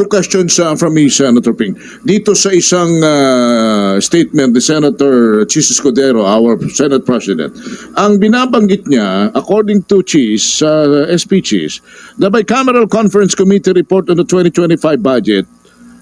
two questions uh, from me, Senator Ping. Dito sa isang uh, statement ni Senator Chis Escudero, our Senate President, ang binabanggit niya, according to Chis, uh, SP Chis, the Bicameral Conference Committee report on the 2025 budget,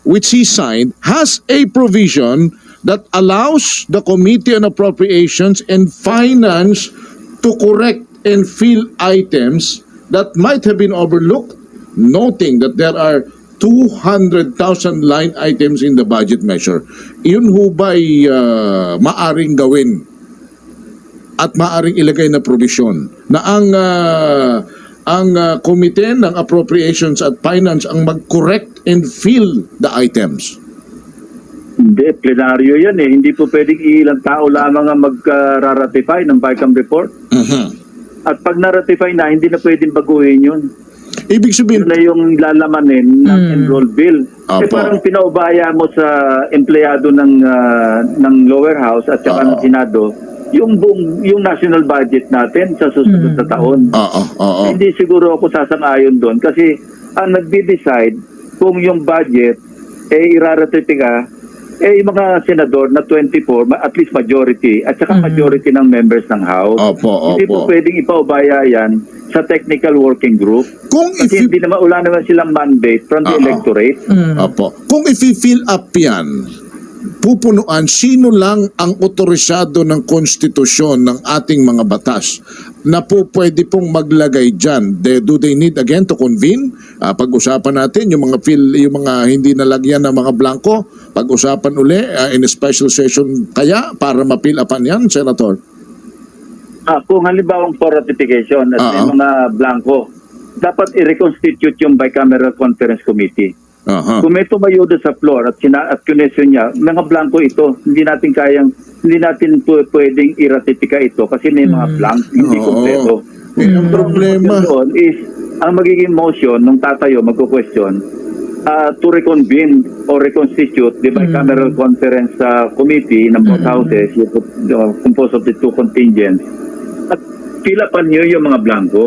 which he signed, has a provision that allows the Committee on Appropriations and Finance to correct and fill items that might have been overlooked, noting that there are 200,000 line items in the budget measure. Yun ho ba'y uh, maaring gawin at maaring ilagay na provision na ang uh, ang uh, komite ng appropriations at finance ang mag-correct and fill the items. Hindi, plenaryo yan eh. Hindi po pwedeng ilang tao lamang ang mag-ratify ng BICAM report. Mhm. At pag na-ratify na, hindi na pwedeng baguhin yun. Ibig sabihin, Yun na yung lalamanin ng enroll bill. Eh Apo. parang pinaubaya mo sa empleyado ng ah, ng lower house at saka ng Senado yung buong yung national budget natin sa susunod na taon. oo, oo. Hindi siguro ako sasang-ayon doon kasi ang nagde-decide kung yung budget eh iraratify eh yung mga senador na 24, ma- at least majority, at saka majority ng members ng House. Opo, Hindi po opo. pwedeng ipaubaya yan sa technical working group. Kung if Kasi you, hindi naman, wala naman silang mandate from the Oo. electorate. Opo. Kung i-fill up yan, pupunuan, sino lang ang otorisado ng konstitusyon ng ating mga batas na po pwede pong maglagay dyan? De, do they need again to convene? Ah, pag-usapan natin yung mga fill, yung mga hindi nalagyan ng mga blanco, pag-usapan uli ah, in a special session kaya para ma-fill upan yan, Senator? Ah, kung halimbawa for ratification at Oo. mga blanco, dapat i-reconstitute yung bicameral conference committee. Aha. Kung may tumayo doon sa floor at, sina at kinesyon niya, mga blanco ito, hindi natin kayang, hindi natin po pwedeng i-ratify ito kasi may mga blank, hindi Oo. kompleto. Eh, ang problema, doon is, ang magiging motion nung tatayo, magko-question, ah, to reconvene or reconstitute the bicameral conference ah, committee ng both houses, yung, uh, composed of the two contingents, at fill upan niyo yung mga blanco.